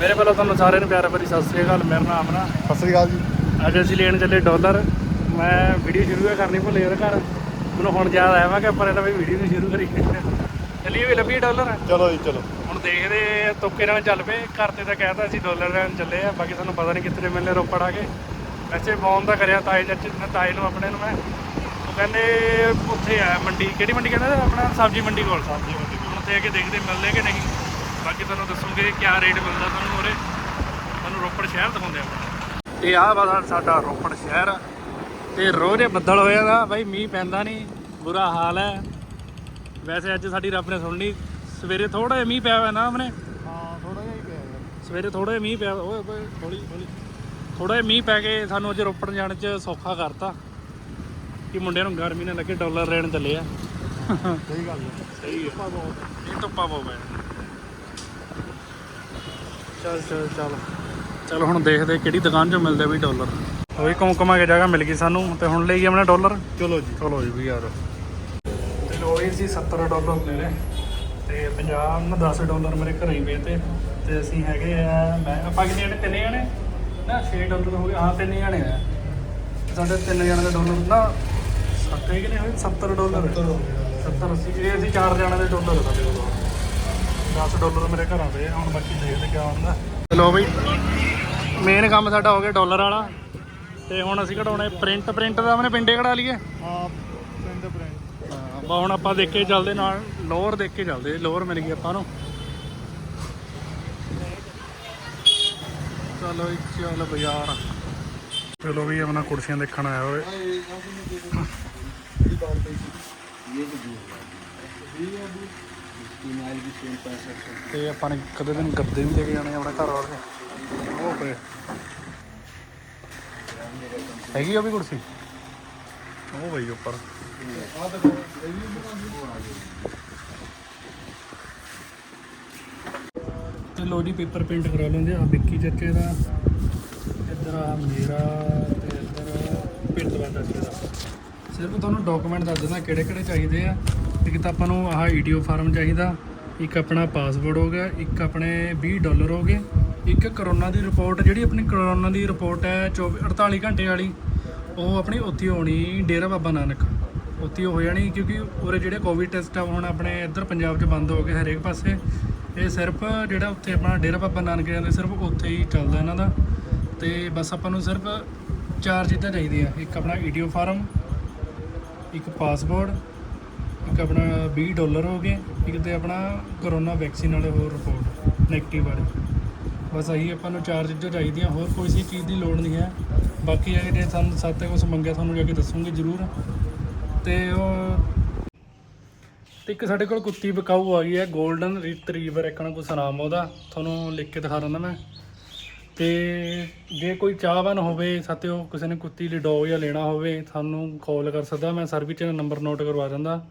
ਮੇਰੇ ਵੱਲੋਂ ਤੁਹਾਨੂੰ ਸਾਰਿਆਂ ਨੂੰ ਪਿਆਰ ਭਰੀ ਸਤਿ ਸ੍ਰੀ ਅਕਾਲ ਮੇਰਾ ਨਾਮ ਨਾ ਸਤਿ ਸ੍ਰੀ ਅਕਾਲ ਜੀ। ਅੱਜ ਅਸੀਂ ਲੈਣ ਚੱਲੇ ਡਾਲਰ। ਮੈਂ ਵੀਡੀਓ ਸ਼ੁਰੂ ਕਰਨੀ ਭੁੱਲੇ ਉਹਦੇ ਘਰ। ਮੈਨੂੰ ਹੁਣ ਯਾਦ ਆਇਆ ਮੈਂ ਕਿ ਆਪਾਂ ਤਾਂ ਵੀ ਵੀਡੀਓ ਨੂੰ ਸ਼ੁਰੂ ਕਰੀ। ਚੱਲੀਏ ਵੀ ਲੱਭੀ ਡਾਲਰ? ਚਲੋ ਜੀ ਚਲੋ। ਹੁਣ ਦੇਖਦੇ ਤੁੱਕੇ ਨਾਲ ਚੱਲ ਪਏ। ਘਰ ਤੇ ਤਾਂ ਕਹਿਤਾ ਅਸੀਂ ਡਾਲਰ ਲੈਣ ਚੱਲੇ ਆ ਬਾਕੀ ਸਾਨੂੰ ਪਤਾ ਨਹੀਂ ਕਿੱਥੇ ਮਿਲਨੇ ਰੋਪੜ ਆ ਕੇ। ਵੈਸੇ ਫੋਨ ਤਾਂ ਕਰਿਆ ਤਾਏ ਚਾਚੇ ਨੇ ਤਾਏ ਨੂੰ ਆਪਣੇ ਨੂੰ ਮੈਂ। ਉਹ ਕਹਿੰਦੇ ਉੱਥੇ ਆ ਮੰਡੀ ਕਿਹੜੀ ਮੰਡੀ ਕਹਿੰਦੇ ਆਪਣਾ ਸਬਜ਼ੀ ਮੰਡੀ ਕੋਲ। ਸਬਜ਼ੀ ਮੰਡੀ ਹੁਣ ਉੱਥੇ ਆ ਕੇ ਦੇਖਦੇ ਮਿਲਦੇ ਕਿ ਨਹੀਂ। ਬਾਕੀ ਤੁਹਾਨੂੰ ਦੱਸੂਗੇ ਕਿਆ ਰੇਟ ਮਿਲਦਾ ਤੁਹਾਨੂੰ ਉਰੇ। ਤੁਹਾਨੂੰ ਰੋਪੜ ਸ਼ਹਿਰ ਦਿਖਾਉਂਦੇ ਆਪਾਂ ਇਹ ਆ ਵਾ ਸਾਡਾ ਰੋਪੜ ਸ਼ਹਿਰ ਤੇ ਰੋਜ਼ ਬੱਦਲ ਹੋਇਆ ਦਾ ਬਾਈ ਮੀਂਹ ਪੈਂਦਾ ਨਹੀਂ ਬੁਰਾ ਹਾਲ ਹੈ। ਵੈਸੇ ਅੱਜ ਸਾਡੀ ਰੱਬ ਨੇ ਸੁਣਨੀ ਸਵੇਰੇ ਥੋੜਾ ਜਿਹਾ ਮੀਂਹ ਪਿਆ ਹੋਇਆ ਨਾ ਆਪਣੇ। ਹਾਂ ਥੋੜਾ ਜਿਹਾ ਹੀ ਪਿਆ ਸਵੇਰੇ ਥੋੜਾ ਜਿਹਾ ਮੀਂਹ ਪਿਆ ਓਏ ਓਏ ਹੌਲੀ ਹੌਲੀ। ਥੋੜਾ ਜਿਹਾ ਮੀਂਹ ਪੈ ਕੇ ਸਾਨੂੰ ਅੱਜ ਰੋਪੜ ਜਾਣ 'ਚ ਸੌਖਾ ਕਰਤਾ। ਕਿ ਮੁੰਡਿਆਂ ਨੂੰ ਗਰਮੀ ਨਾ ਲੱਗੇ ਡਾਲਰ ਲੈਣ ਚੱਲੇ ਆ। ਸਹੀ ਗੱਲ ਹੈ। ਸਹੀ ਹੈ। ਧੁੱਪਾਂ ਬਹੁਤ ਇਹ ਧੁੱਪਾ ਪੋ ਪੈ ਚੱਲ ਚੱਲ ਚੱਲ। ਚਲ ਹੁਣ ਦੇਖਦੇ ਕਿਹੜੀ ਦੁਕਾਨ 'ਚੋਂ ਮਿਲਦੇ ਵੀ ਡਾਲਰ। ਉਹੀ ਕੁਮਕਮਾ ਕੇ ਜਗ੍ਹਾ ਮਿਲ ਗਈ ਸਾਨੂੰ ਤੇ ਹੁਣ ਲਈ ਆਪਣਾ ਡਾਲਰ? ਚਲੋ ਜੀ। ਚਲੋ ਜੀ ਵੀ ਯਾਰ। ਤੇ ਲੋਈ ਸੀ 70 ਡਾਲਰ ਮੇਰੇ ਤੇ 50 ਨਾ 10 ਡਾਲਰ ਮੇਰੇ ਘਰੇ ਹੀ ਪਏ ਤੇ ਤੇ ਅਸੀਂ ਹੈਗੇ ਆ ਮੈਂ ਆਪਾਂ ਕਿੰਨੇ ਜਣੇ? ਤਿੰਨੇ ਜਣੇ? ਨਾ 6 ਡਾਲਰ ਹੋ ਗਏ। ਹਾਂ ਤਿੰਨੇ ਜਣੇ ਆ। ਸਾਡੇ ਤਿੰਨ ਜਣੇ ਦੇ ਡਾਲਰ ਨਾ ਸੱਤੇ ਕਿਨੇ ਹੋਏ 70 ਡਾਲਰ 70 80 ਇਹ ਅਸੀਂ ਚਾਰ ਜਣੇ ਦੇ ਡਾਲਰ ਸਾਡੇ ਕੋਲ। 10 ਡਾਲਰ ਮੇਰੇ ਘਰਾਂ ਦੇ ਹੁਣ ਬਾਕੀ ਦੇਖਦੇ ਕਿਆ ਹੁੰਦਾ। ਚਲੋ ਬਈ ਮੇਨ ਕੰਮ ਸਾਡਾ ਹੋ ਗਿਆ ਡਾਲਰ ਵਾਲਾ। ਤੇ ਹੁਣ ਅਸੀਂ ਕਢਾਉਣੇ ਪ੍ਰਿੰਟ ਪ੍ਰਿੰਟ ਦਾ ਆਪਣੇ ਪਿੰਡੇ ਕਢਾ ਲਈਏ। ਹਾਂ ਪ੍ਰਿੰਟ ਪ੍ਰਿੰਟ। ਹਾਂ ਬਾ ਹੁਣ ਆਪਾਂ ਦੇਖ ਕੇ ਚੱਲਦੇ ਨਾਲ ਲੋਅਰ ਦੇਖ ਕੇ ਚੱਲਦੇ ਲੋਅਰ ਮਿਲ ਗਈ ਆਪਾਂ ਨੂੰ। ਚਲੋ ਜੀ, ਚੱਲ ਬਾਜ਼ਾਰ। ਚਲੋ ਵੀ ਆਪਣਾ ਕੁਰਸੀਆਂ ਦੇਖਣ ਆਇਆ ਹੋਏ ਤੇ ਆਪਾਂ ਨੇ ਕਦੇ ਦਿਨ ਗੱਦੇ ਵੀ ਲੈ ਕੇ ਜਾਣੇ ਆ ਘਰ ਵਾਲੇ। ਉਹ ਪਏ। ਹੈਗੀ ਆ ਵੀ ਕੁਰਸੀ? ਉਹ ਬਈ ਉੱਪਰ। ਤੇ ਲੋਡੀ ਪੇਪਰ ਪ੍ਰਿੰਟ ਕਰਾ ਲੈਂਦੇ ਆ। ਵਿੱਕੀ ਚੱਚੇ ਦਾ। ਇੱਧਰ ਆ ਮੇਰਾ ਤੇ ਇੱਧਰ ਪਿੰਡਵਾ ਚਾਚੇ ਦਾ। ਸਿਰਫ ਤੁਹਾਨੂੰ ਡਾਕੂਮੈਂਟ ਦੱਸ ਦਿੰਦਾ ਕਿਹੜੇ ਕਿਹੜੇ ਚਾਹੀਦੇ ਆ। ਇੱਕ ਤਾਂ ਆਪਾਂ ਨੂੰ ਆਹ ਈਡੀਓ ਫਾਰਮ ਚਾਹੀਦਾ। ਇੱਕ ਆਪਣਾ ਪਾਸਪੋਰਟ ਹੋ ਗਿਆ, ਇੱਕ ਆਪਣੇ 20 ਡਾਲਰ ਹੋ ਗਏ। ਇੱਕ ਕਰੋਨਾ ਦੀ ਰਿਪੋਰਟ, ਜਿਹੜੀ ਆਪਣੀ ਕਰੋਨਾ ਦੀ ਰਿਪੋਰਟ ਹੈ 24 48 ਘੰਟੇ ਵਾਲੀ, ਉਹ ਆਪਣੀ ਉੱਥੇ ਹੋਣੀ ਡੇਰਾ ਬਾਬਾ ਨਾਨਕ। ਉੱਥੇ ਹੋ ਜਾਣੀ ਕਿਉਂਕਿ ਉਰੇ ਜਿਹੜੇ ਕੋਵਿਡ ਟੈਸਟ ਆ ਹੁਣ ਆਪਣੇ ਇੱਧਰ ਪੰਜਾਬ 'ਚ ਬੰਦ ਹੋ ਗਏ ਹਰੇਕ ਪਾਸੇ। ਇਹ ਸਿਰਫ ਜਿਹੜਾ ਉੱਥੇ ਆਪਣਾ ਡੇਰਾ ਬਾਬਾ ਨਾਨਕ ਜਾਂਦੇ ਸਿਰਫ ਉੱਥੇ ਹੀ ਚੱਲਦਾ ਇਹਨਾਂ ਦਾ। ਤੇ ਬਸ ਆਪਾਂ ਨੂੰ ਸਿਰਫ ਚਾਰ ਚੀਜ਼ਾਂ ਚਾਹੀਦੀਆਂ। ਇੱਕ ਆਪਣਾ ਈਡੀਓ ਫਾਰਮ, ਇੱਕ ਪਾਸਪੋਰਟ ਇੱਕ ਆਪਣਾ 20 ਡਾਲਰ ਹੋ ਗਏ, ਇੱਕ ਤੇ ਆਪਣਾ ਕਰੋਨਾ ਵੈਕਸੀਨ ਵਾਲੇ ਹੋਰ ਰਿਪੋਰਟ ਨੈਗੇਟਿਵ ਵਾਲੇ। ਬਸ ਆਹੀ ਆਪਾਂ ਨੂੰ ਚਾਰ ਚੀਜ਼ਾਂ ਚਾਹੀਦੀਆਂ, ਹੋਰ ਕੋਈ ਸੀ ਚੀਜ਼ ਦੀ ਲੋੜ ਨਹੀਂ ਹੈ। ਬਾਕੀ ਇਹ ਜੇ ਸਾਨੂੰ ਸਾਤੇ ਕੁਝ ਮੰਗਿਆ, ਤੁਹਾਨੂੰ ਜਾ ਕੇ ਦੱਸੂਗੇ ਜ਼ਰੂਰ। ਤੇ ਉਹ ਤੇ ਇੱਕ ਸਾਡੇ ਕੋਲ ਕੁੱਤੀ ਬਕਾਊ ਆ ਗਈ ਹੈ 골ਡਨ ਰਿਟਰੀਵਰ ਇੱਕ ਨਾ ਕੁਛ ਨਾਮ ਉਹਦਾ, ਤੁਹਾਨੂੰ ਲਿਖ ਕੇ ਦਿਖਾ ਦਿੰਦਾ ਮੈਂ। ਤੇ ਜੇ ਕੋਈ ਚਾਹਵਾਨ ਹੋਵੇ, ਸਾਥੀਓ ਕਿਸੇ ਨੇ ਕੁੱਤੀ ਲਈ ਡੌਗ ਜਾਂ ਲੈਣਾ ਹੋਵੇ ਸਾਨੂੰ ਕਾਲ ਕਰ ਸਕਦਾ, ਮੈਂ ਸਰਵਿਸ ਦਾ ਨੰਬਰ ਨੋਟ ਕਰਵਾ ਦਿੰਦਾ।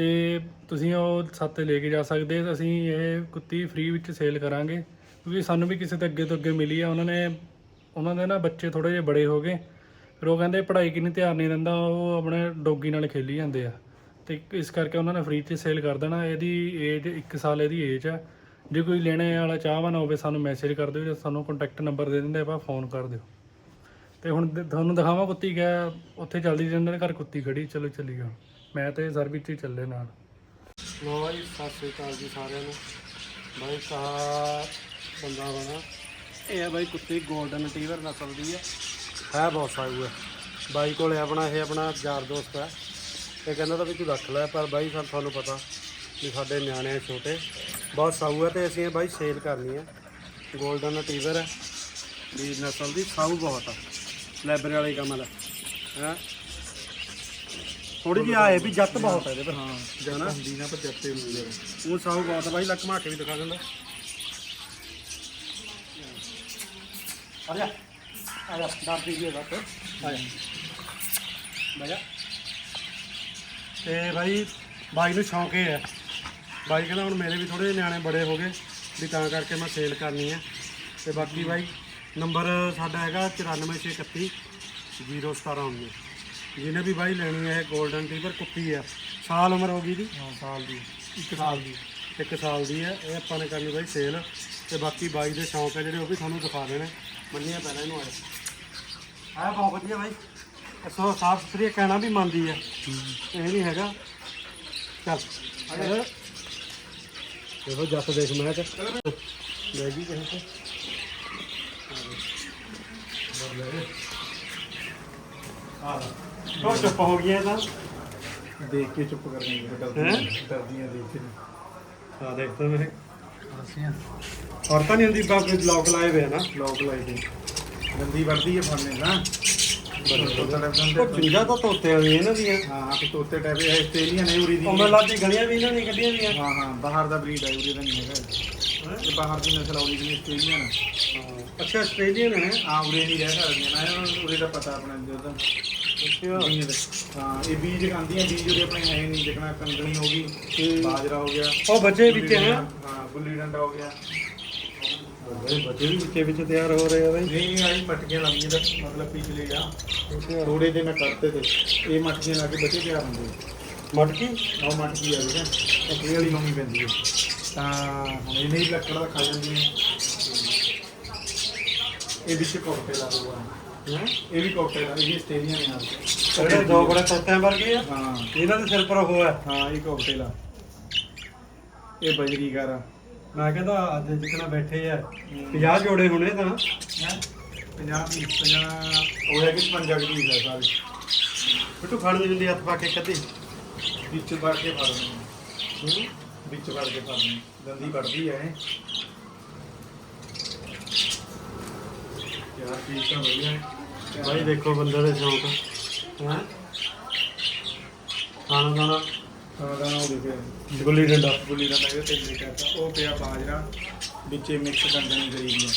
ਤੇ ਤੁਸੀਂ ਉਹ ਸਾਥੇ ਲੈ ਕੇ ਜਾ ਸਕਦੇ, ਅਸੀਂ ਇਹ ਕੁੱਤੀ ਫ੍ਰੀ ਵਿੱਚ ਸੇਲ ਕਰਾਂਗੇ। ਕਿਉਂਕਿ ਸਾਨੂੰ ਵੀ ਕਿਸੇ ਦੇ ਅੱਗੇ ਤੋਂ ਅੱਗੇ ਮਿਲੀ ਆ, ਉਹਨਾਂ ਨੇ, ਉਹਨਾਂ ਦੇ ਨਾ ਬੱਚੇ ਥੋੜੇ ਜਿਹੇ ਬੜੇ ਹੋ ਗਏ। ਫਿਰ ਉਹ ਕਹਿੰਦੇ ਪੜ੍ਹਾਈ ਕਿੰਨੀ ਧਿਆਨ ਨਹੀਂ ਦਿੰਦਾ, ਉਹ ਆਪਣੇ ਡੋਗੀ ਨਾਲ ਖੇਲੀ ਜਾਂਦੇ ਆ। ਤੇ ਇਸ ਕਰਕੇ ਉਹਨਾਂ ਨੇ ਫ੍ਰੀ 'ਚ ਸੇਲ ਕਰ ਦੇਣਾ, ਇਹਦੀ ਏਜ 1 ਸਾਲ ਇਹਦੀ ਏਜ ਆ। ਜੇ ਕੋਈ ਲੈਣੇ ਵਾਲਾ ਚਾਹਵਾਨ ਹੋਵੇ, ਸਾਨੂੰ ਮੈਸੇਜ ਕਰ ਦਿਓ ਜਾਂ ਸਾਨੂੰ ਕੰਟੈਕਟ ਨੰਬਰ ਦੇ ਦਿੰਦੇ, ਆਪਾਂ ਫੋਨ ਕਰ ਦਿਓ। ਤੇ ਹੁਣ ਤੁਹਾਨੂੰ ਦਿਖਾਵਾਂ ਕੁੱਤੀ ਗਿਆ ਉੱਥੇ ਚੱਲਦੀ ਜਾਂਦੇ ਨੇ, ਘਰ ਕੁੱਤੀ ਖੜੀ, ਚਲੋ ਚੱਲੀਏ ਹੁਣ। ਮੈਂ ਤੇ ਸਰਵਿਸ 'ਚ ਹੀ ਚੱਲੇ ਨਾਲ। ਲੋ ਭਾਈ ਸਤਿ ਸ੍ਰੀ ਅਕਾਲ ਜੀ ਸਾਰਿਆਂ ਨੂੰ। ਭਾਈ ਕਹਾ ਬੰਦਾ ਬਣਾ। ਇਹ ਹੈ ਬਾਈ ਕੁੱਤੀ 골ਡਨ ਟੀਵਰ ਨਸਲ ਦੀ ਹੈ ਹੈ ਬਹੁਤ ਸਾਊ ਹੈ ਬਾਈ ਕੋਲੇ ਆਪਣਾ ਇਹ ਆਪਣਾ ਯਾਰ ਦੋਸਤ ਹੈ ਇਹ ਕਹਿੰਦਾ ਤਾਂ ਵੀ ਤੂੰ ਰੱਖ ਲੈ ਪਰ ਬਾਈ ਸਾਨੂੰ ਤੁਹਾਨੂੰ ਪਤਾ ਵੀ ਸਾਡੇ ਨਿਆਣੇ ਆ ਛੋਟੇ। ਬਹੁਤ ਸਾਊ ਹੈ ਤੇ ਅਸੀਂ ਇਹ ਬਾਈ ਸੇਲ ਕਰਨੀ ਹੈ 골ਡਨ ਟੀਵਰ ਹੈ ਵੀ ਨਸਲ ਦੀ ਸਾਊ ਬਹੁਤ ਆ। ਲੈਬਰ ਵਾਲੀ ਕਮਲ ਹੈ? ਥੋੜੀ ਜਿਹੀ ਆਏ ਵੀ ਜੱਤ ਬਹੁਤ ਹੈ ਇਹਦੇ ਪਰ। ਹਾਂ ਜਾਨਾ ਦੀਨਾ ਪਰ ਜੱਤੇ ਮਿਲਦੇ ਉਹ ਸਾਊ ਬਹੁਤ ਬਾਈ ਲੱਕ ਮਾਰ ਕੇ ਵੀ ਦਿਖਾ ਦਿੰਦਾ। ਆ ਜਾ। ਆ ਜਾ ਡਰਦੀ ਜੀ ਬਸ ਆ ਜਾ। ਬਾਜਾ ਤੇ ਭਾਈ ਬਾਈ ਨੂੰ ਸ਼ੌਂਕ ਹੈ ਬਾਈ ਕਹਿੰਦਾ ਹੁਣ ਮੇਰੇ ਵੀ ਥੋੜੇ ਨਿਆਣੇ ਬੜੇ ਹੋ ਗਏ ਵੀ ਤਾਂ ਕਰਕੇ ਮੈਂ ਸੇਲ ਕਰਨੀ ਹੈ ਤੇ ਬਾਕੀ ਬਾਈ ਨੰਬਰ ਸਾਡਾ ਹੈਗਾ 94631 01719 ਜਿਹਨੇ ਵੀ ਬਾਈ ਲੈਣੀ ਹੈ ਇਹ 골ਡਨ ਟੀਵਰ ਕੁੱਤੀ ਹੈ। ਸਾਲ ਉਮਰ ਹੋ ਗਈ ਦੀ ਹਾਂ ਸਾਲ ਦੀ। ਇੱਕ ਸਾਲ ਦੀ। ਇੱਕ ਸਾਲ ਦੀ ਹੈ। ਇਹ ਆਪਾਂ ਨੇ ਕਰਨੀ ਬਾਈ ਸੇਲ ਤੇ ਬਾਕੀ ਬਾਈ ਦੇ ਸ਼ੌਂਕ ਹੈ ਜਿਹੜੇ ਉਹ ਵੀ ਤੁਹਾਨੂੰ ਦਿਖਾ ਦੇਣੇ ਮੰਨੀਆਂ ਪਹਿਲਾਂ ਇਹਨੂੰ ਆਏ। ਆ ਬਹੁਤ ਵਧੀਆ ਬਾਈ। ਸੋ ਸਾਫ਼ ਸੁਥਰੀ ਕਹਿਣਾ ਵੀ ਮੰਨਦੀ ਹੈ। ਇਹ ਨਹੀਂ ਹੈਗਾ। ਚੱਲ। ਦੇਖੋ ਜੱਟ ਦੇਖ ਮੈਂ ਤੇ ਲੈ ਗਈ ਕਿਸੇ ਤੇ। ਆ ਉਹ ਚੁੱਪ ਹੋ ਗਿਆ ਤਾਂ ਦੇਖ ਕੇ ਚੁੱਪ ਕਰ ਗਈ ਹੈਂ? ਡਰਦੀਆਂ ਡਰਦੀਆਂ ਦੇਖ ਕੇ। ਆ ਦੇਖ ਤਾਂ ਮੇਰੇ। ਅਸੀਂ ਔਰ ਤਾਂ ਨਹੀਂ ਹੁੰਦੀ ਬਾਕੀ ਲੋਕ ਲਾਏ ਹੋਏ ਆ ਨਾ। ਲੋਕ ਲਾਈ ਦੇ ਗੰਦੀ ਵਰਦੀ ਹੈ ਫੜਨੇ ਨਾ ਚੁੰਝਾ ਤਾਂ ਤੋਤੇ ਵਾਲੀ ਇਹਨਾਂ ਦੀਆਂ ਹਾਂ ਹਾਂ ਤੇ ਤੋਤੇ ਟੈਪ ਹੈ ਆਸਟ੍ਰੇਲੀਆ ਨੇ ਉਰੀ ਦੀ ਉਹ ਮੈਂ ਲਾਦੀ ਗਲੀਆਂ ਵੀ ਇਹਨਾਂ ਨੇ ਕੱਢੀਆਂ ਦੀਆਂ ਹਾਂ ਹਾਂ ਬਾਹਰ ਦਾ ਬਰੀਡ ਹੈ ਉਰੀ ਦਾ ਨਹੀਂ ਹੈਗਾ। ਇਹ ਬਾਹਰ ਦੀ ਨਸਲ ਆਉਰੀ ਦੀ ਆਸਟ੍ਰੇਲੀਆ ਨੇ। ਅੱਛਾ ਆਸਟ੍ਰੇਲੀਅਨ ਹੈ। ਹਾਂ ਉਰੇ ਨਹੀਂ ਰਹਿ ਸਕਦੀਆਂ। ਨਾ ਇਹਨਾਂ ਨੂੰ ਉਰੇ ਦਾ ਪਤਾ ਆਪਣਾ ਜਦੋਂ। ਹਾਂ ਇਹ ਬੀਜ ਖਾਂਦੀਆਂ ਬੀਜ ਉਹਦੇ ਆਪਣੇ ਹੈ ਨਹੀਂ ਦੇਖਣਾ ਕੰਗਣੀ ਹੋ ਗਈ ਬਾਜਰਾ ਹੋ ਗਿਆ। ਉਹ ਬੱਚੇ ਵਿੱਚ ਹੈ? ਹਾਂ ਗੁੱਲੀ ਡੰਡਾ ਹੋ ਗਿਆ। ਬੜੇ ਬੱਚੇ ਵੀ ਵਿੱਚੇ ਵਿੱਚ ਤਿਆਰ ਹੋ ਰਹੇ ਆ ਬਈ। ਨਹੀਂ ਆਈ ਮਟਕੀਆਂ ਲਾਉਂਦੀਆਂ ਤਾਂ ਮਤਲਬ ਪਿਛਲੇ ਆ। ਥੋੜੇ ਦਿਨ ਕਰਤੇ ਤੇ ਇਹ ਮਟਕੀਆਂ ਲਾ ਕੇ ਬੱਚੇ ਤਿਆਰ ਹੁੰਦੇ। ਮਟਕੀ ਉਹ ਮਟਕੀ ਆ ਜਿਹੜਾ ਇਹ ਵਾਲੀ ਲਾਉਣੀ ਪੈਂਦੀ ਹੈ। ਤਾਂ ਹੁਣ ਇਹ ਨਹੀਂ ਲੱਕੜ ਦਾ ਖਾ ਜਾਂਦੀਆਂ। ਇਹ ਵਿੱਚ ਆ ਹੋਊਗਾ ਹੈ ਇਹ ਵੀ ਕੋਕਟੇਲ ਆ ਇਹ ਆਸਟ੍ਰੇਲੀਆ ਨੇ ਆ ਜਿਹੜੇ ਦੋ ਬੜੇ ਤੋਤਿਆਂ ਵਰਗੇ ਆ ਹਾਂ। ਇਹਨਾਂ ਦੇ ਸਿਰ ਪਰ ਉਹ ਹੈ। ਹਾਂ ਇਹ ਕੋਕਟੇਲ ਆ। ਇਹ ਬਜਰੀਗਰ ਆ? ਮੈਂ ਕਹਿੰਦਾ ਅੱਜ ਜਿੱਕਣਾ ਬੈਠੇ ਆ 50 ਜੋੜੇ ਹੋਣੇ ਤਾਂ। ਪੰਜਾਬ ਦੀ ਪੰਜਾਬ ਉਹ ਹੈ ਕਿ ਪੰਜਾਬ ਦੀ ਹੈ ਸਾਰੇ। ਬਿੱਟੂ ਫੜ ਨਹੀਂ ਦਿੰਦੀ ਹੱਥ ਪਾ ਕੇ ਕਦੇ ਵਿੱਚ ਵੜ ਕੇ ਫੜਨੇ ਵਿੱਚ ਵੜ ਕੇ ਫੜਨੇ ਦੰਦੀ ਵੜਦੀ ਹੈ ਯਾਰ ਤਾਂ ਵਧੀਆ ਹੈ। ਬਾਈ ਦੇਖੋ ਬੰਦੇ ਦੇ ਸ਼ੌਂਕ। ਹੈ? ਖਾਣਾ ਖਾਣਾ। ਖਾਣਾ ਦਾਣਾ ਉਹ ਦੇਖਿਆ ਗੁੱਲੀ ਡੰਡਾ। ਗੁੱਲੀ ਦਾ ਲੱਗੇ ਤੇ ਲਿਖਿਆ ਉਹ ਪਿਆ ਬਾਜਰਾ ਵਿੱਚੇ ਮਿਕਸ ਕੰਗਣੀ ਕਰੀ ਦੀ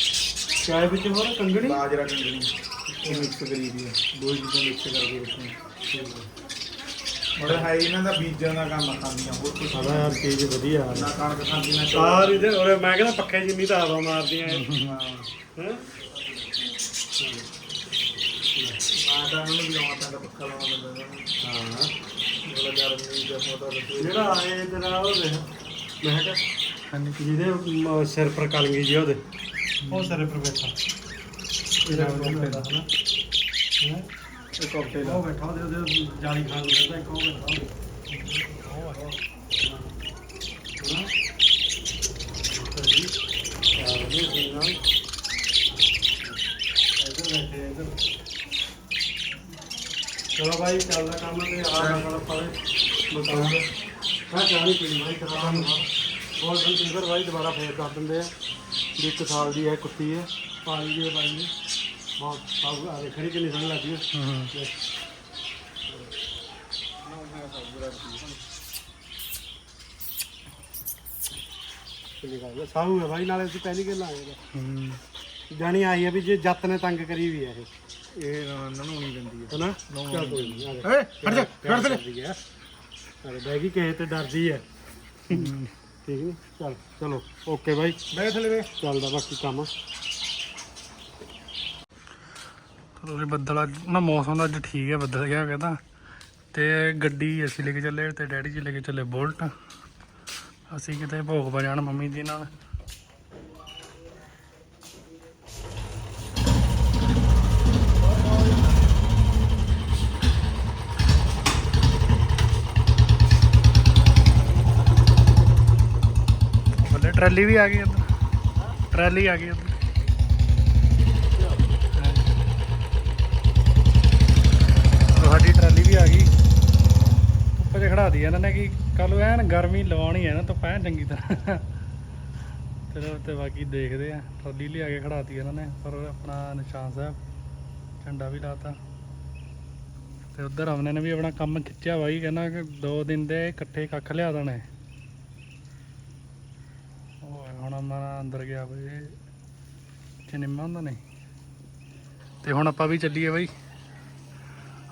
ਚਾय ਵਿੱਚ ਹੋਰ ਕੰਗਣੀ? ਬਾਜਰਾ ਕੰਗਣੀ। ਇਹ ਮਿਕਸ ਕਰੀ ਦੀ ਦੋ ਚੀਜ਼ਾਂ ਮਿਕਸ ਕਰਕੇ ਰੱਖੀਆਂ। ਮਤਲਬ ਹੈ ਇਹਨਾਂ ਦਾ ਬੀਜਾਂ ਦਾ ਕੰਮ ਖਾਂਦੀਆਂ ਹੋਰ ਕੁਝ ਸਾਡਾ ਯਾਰ ਚੀਜ਼ ਵਧੀਆ ਆ। ਨਾ ਕਣਕ ਖਾਂਦੀ ਨਾ ਚੌਲ। ਸਾਰੀ ਦੇ। ਉਰੇ ਮੈਂ ਕਹਿੰਦਾ ਪੱਖੇ ਜਿੰਨੀ ਤਾਂ ਹਵਾ ਮਾਰਦੀਆਂ ਹੈ। ਹਾਂ? ਹੈਂ? ਮੈਂ ਤਾਂ ਉਹਨਾਂ ਨੂੰ ਵੀ ਲਾਉਣਾ ਪੈਂਦਾ ਪੱਖਾ ਲਾਉਣਾ ਪੈਂਦਾ ਇਹਨਾਂ ਨੂੰ ਹਾਂ ਬੜਾ ਗਰਮੀ ਦਾ ਮੋਟਾ ਲੱਗੇ ਜਿਹੜਾ ਆਏ ਤੇਰਾ ਉਹ ਦੇਖ ਮੈਂ ਕਿਹਾ ਹਾਂਜੀ ਜਿਹਦੇ ਮ- ਸਿਰ ਪਰ ਕਲਗੀ ਜੀ ਉਹਦੇ ਉਹ ਸਿਰ ਪਰ ਬੈਠਾ ਇਹਦਾ ਬੈਠਾ ਹਨਾ ਹੈਂ? ਇਹ ਕੋਕਟੇਲ ਉਹ ਬੈਠਾ ਉਹਦੇ ਉਹਦੇ ਜਾਲੀ ਖਾਣ ਨੂੰ ਫਿਰਦਾ ਇੱਕ ਉਹ ਬੈਠਾ ਉਹਦੇ ਨਾ। ਇੱਧਰ ਬੈਠੇ ਆ, ਇੱਧਰ। ਚਲੋ ਭਾਈ ਚੱਲਦਾ ਕੰਮ ਤੇ ਆ ਨਾਲ ਆਪਾਂ ਬਤਾਉਂਗੇ ਹਾਂ। ਚਾਹੀ ਪੀਣੀ ਭਾਈ ਕਰਾ ਨੂੰ ਬਹੁਤ ਦਿਨ ਸਿੰਗਰ ਭਾਈ ਦੁਬਾਰਾ ਫੇਰ ਕਰ ਦਿੰਦੇ ਆ। ਵੀ ਇੱਕ ਸਾਲ ਦੀ ਹੈ ਕੁੱਤੀ ਹੈ ਪਾਲੀ ਦੀ ਹੈ ਬਾਈ ਨੇ। ਬਹੁਤ ਸਾਊ ਆ ਖੜੀ ਕਿੰਨੀ ਸੋਹਣੀ ਲੱਗਦੀ ਹੈ। ਹੂੰ। ਕਿੰਨੀ ਗੱਲ ਹੈ। ਸਾਊ ਹੈ ਭਾਈ ਨਾਲੇ ਅਸੀਂ ਪਹਿਲੀ ਗੱਲ ਆਏ ਜਾਣੀ ਆਈ ਹੈ ਵੀ ਜੇ ਜੱਤ ਨੇ ਤੰਗ ਕਰੀ ਵੀ ਹੈ ਇਹ। ਇਹ ਇਹਨਾਂ ਨੂੰ ਨਹੀਂ ਪੈਂਦੀ ਹੈਨਾ? ਚੱਲ ਕੋਈ ਨਹੀਂ ਆ ਏ ਹਟ ਜਾ ਹਟ ਜਾ। ਅਰੇ ਬੈਗੀ ਕਿਸੇ ਤੇ ਡਰਦੀ ਹੈ ਠੀਕ ਨਹੀਂ ਚੱਲ ਚਲੋ ਓਕੇ ਬਾਈ। ਬੈ ਥਲੇ ਵੇ ਚੱਲਦਾ ਬਾਕੀ ਕੰਮ ਬੱਦਲ ਅੱਜ ਨਾ ਮੌਸਮ ਦਾ ਅੱਜ ਠੀਕ ਹੈ ਬੱਦਲ ਗਿਆ ਕਹਿੰਦਾ। ਤੇ ਗੱਡੀ ਅਸੀਂ ਲੈ ਕੇ ਚੱਲੇ ਤੇ ਡੈਡੀ ਜੀ ਲੈ ਕੇ ਚੱਲੇ ਬੁਲਟ। ਅਸੀਂ ਕਿਤੇ ਭੋਗ ਪਾ ਜਾਣ ਮੰਮੀ ਜੀ ਨਾਲ। ਟਰਾਲੀ ਵੀ ਆ ਗਈ ਉੱਧਰ ਟਰਾਲੀ ਆ ਗਈ ਉੱਧਰ ਤੁਹਾਡੀ ਟਰਾਲੀ ਵੀ ਆ ਗਈ। ਉੱਪਰ ਤੇ ਖੜਾ ਦੀ ਇਹਨਾਂ ਨੇ ਕਿ ਕੱਲ ਐਨ ਗਰਮੀ ਲਵਾਉਣੀ ਹੈ ਨਾ ਤਾਂ ਪੈਣ ਚੰਗੀ ਤਰ੍ਹਾਂ। ਚਲੋ ਤੇ ਬਾਕੀ ਦੇਖਦੇ ਆ। ਟਰਾਲੀ ਲਿਆ ਕੇ ਖੜਾਤੀ ਇਹਨਾਂ ਨੇ, ਪਰ ਆਪਣਾ ਨਿਸ਼ਾਨ ਸਾਹਿਬ ਝੰਡਾ ਵੀ ਲਾਤਾ। ਤੇ ਉਧਰ ਆਮਨੇ ਨੇ ਵੀ ਆਪਣਾ ਕੰਮ ਖਿੱਚਿਆ ਬਾਈ ਕਹਿੰਦਾ ਕਿ ਦੋ ਦਿਨ ਦੇ ਇਕੱਠੇ ਕੱਖ ਲਿਆ ਦੇਣੇ। ਉਹ ਹੁਣ ਮੈਂ ਅੰਦਰ ਗਿਆ ਬਈ। ਚਿੰਮਾ ਹੁੰਦਾ ਨਹੀਂ। ਤੇ ਹੁਣ ਆਪਾਂ ਵੀ ਚੱਲੀਏ ਬਾਈ।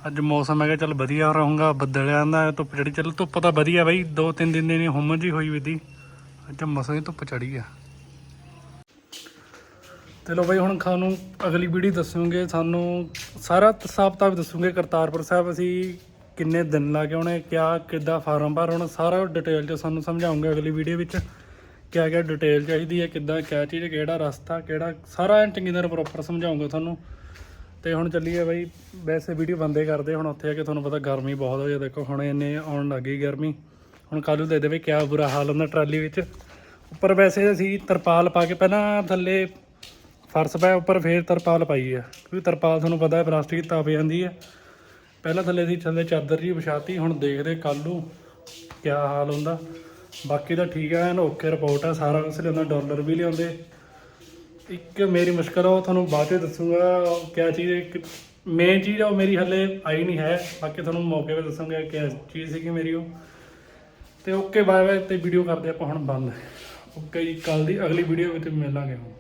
ਅੱਜ ਮੌਸਮ ਹੈਗਾ, ਚੱਲ ਵਧੀਆ ਰਹੂੰਗਾ ਬੱਦਲਿਆਂ ਦਾ ਧੁੱਪ ਚੜੀ ਚੱਲ ਧੁੱਪ ਤਾਂ ਵਧੀਆ ਬਾਈ, ਦੋ ਤਿੰਨ ਦਿਨ ਦੀ ਨਹੀਂ, ਹੁਮਸ ਜੀ ਹੋਈ ਵੀ ਅੱਜ ਮਸਾਂ ਹੀ ਧੁੱਪ ਚੜੀ ਆ। ਤੇ ਲੋ ਬਾਈ, ਹੁਣ ਤੁਹਾਨੂੰ ਅਗਲੀ ਵੀਡੀਓ ਦੱਸੂਗੇ। ਸਾਨੂੰ ਸਾਰਾ ਹਿਸਾਬ ਕਿਤਾਬ ਦੱਸੂਗੇ। ਕਰਤਾਰਪੁਰ ਸਾਹਿਬ ਅਸੀਂ ਕਿੰਨੇ ਦਿਨ ਲਾ ਕੇ ਆਉਣੇ, ਕਿਆ, ਕਿੱਦਾਂ ਫਾਰਮ ਭਰ ਹੁਣ ਸਾਰਾ ਡਿਟੇਲ ਚ ਸਾਨੂੰ ਸਮਝਾਉਂਗੇ ਅਗਲੀ ਵੀਡੀਓ ਵਿੱਚ। ਕਿਆ ਕਿਆ ਡਿਟੇਲ ਚਾਹੀਦੀ ਹੈ, ਕਿੱਦਾਂ, ਕਿਆ ਚੀਜ਼, ਕਿਹੜਾ ਰਸਤਾ, ਕਿਹੜਾ, ਸਾਰਾ ਚੰਗੀ ਤਰ੍ਹਾਂ ਪ੍ਰੋਪਰ ਸਮਝਾਉਂਗਾ ਤੁਹਾਨੂੰ। ਤੇ ਹੁਣ ਚੱਲੀਏ ਬਾਈ, ਵੈਸੇ ਵੀਡੀਓ ਬੰਦੇ ਕਰਦੇ, ਹੁਣ ਉੱਥੇ ਆ ਕੇ ਤੁਹਾਨੂੰ ਪਤਾ ਗਰਮੀ ਬਹੁਤ ਹੋ ਜਾ ਦੇਖੋ, ਹੁਣ ਇੰਨੇ ਆਉਣ ਲੱਗੀ ਗਰਮੀ। ਹੁਣ ਕੱਲ੍ਹ ਨੂੰ ਦੇ ਦੇਵੇ, ਕਿਆ ਬੁਰਾ ਹਾਲ ਹੁੰਦਾ ਟਰਾਲੀ ਵਿੱਚ। ਉੱਪਰ ਵੈਸੇ ਅਸੀਂ ਤਰਪਾਲ ਪਾ ਕੇ ਪਹਿਲਾਂ ਥੱਲੇ ਫਰਸ਼ ਪਾਇਆ ਉੱਪਰ ਫੇਰ ਤਰਪਾਲ ਪਾਈ ਆ। ਕਿਉਂਕਿ ਤਰਪਾਲ ਤੁਹਾਨੂੰ ਪਤਾ ਹੈ, ਪਲਾਸਟਿਕ ਦੀ ਤਾਪ ਜਾਂਦੀ ਹੈ ਪਹਿਲਾਂ ਥੱਲੇ ਅਸੀਂ ਥੱਲੇ ਚਾਦਰ ਜੀ ਵਿਛਾਤੀ, ਹੁਣ ਦੇਖਦੇ ਕੱਲ੍ਹ ਨੂੰ ਕਿਆ ਹਾਲ ਹੁੰਦਾ। ਬਾਕੀ ਤਾਂ ਠੀਕ ਹੈ, ਐਨ ਓਕੇ ਰਿਪੋਰਟ ਆ, ਸਾਰਾ ਕੁਝ ਲਿਆਉਂਦਾ ਡਾਲਰ ਵੀ ਲਿਆਉਂਦੇ। ਇੱਕ ਮੇਰੀ ਮੁਸ਼ਕਲ ਆ, ਉਹ ਤੁਹਾਨੂੰ ਬਾਅਦ ਚ ਦੱਸੂਗਾ, ਕਿਆ ਚੀਜ਼ ਇੱਕ ਮੇਨ ਚੀਜ਼ ਆ, ਉਹ ਮੇਰੀ ਹੱਲੇ ਆਈ ਨਹੀਂ ਹੈ। ਬਾਕੀ ਤੁਹਾਨੂੰ ਮੌਕੇ 'ਤੇ ਦੱਸਾਂਗਾ ਕਿ ਚੀਜ਼ ਸੀਗੀ ਮੇਰੀ ਉਹ। ਤੇ ਓਕੇ ਬਾਏ ਬਾਏ ਤੇ ਵੀਡੀਓ ਕਰਦੇ ਆਪਾਂ ਹੁਣ ਬੰਦ। ਓਕੇ ਜੀ ਕੱਲ ਦੀ ਅਗਲੀ ਵੀਡੀਓ ਵਿੱਚ ਮਿਲਾਂਗੇ ਹੁਣ।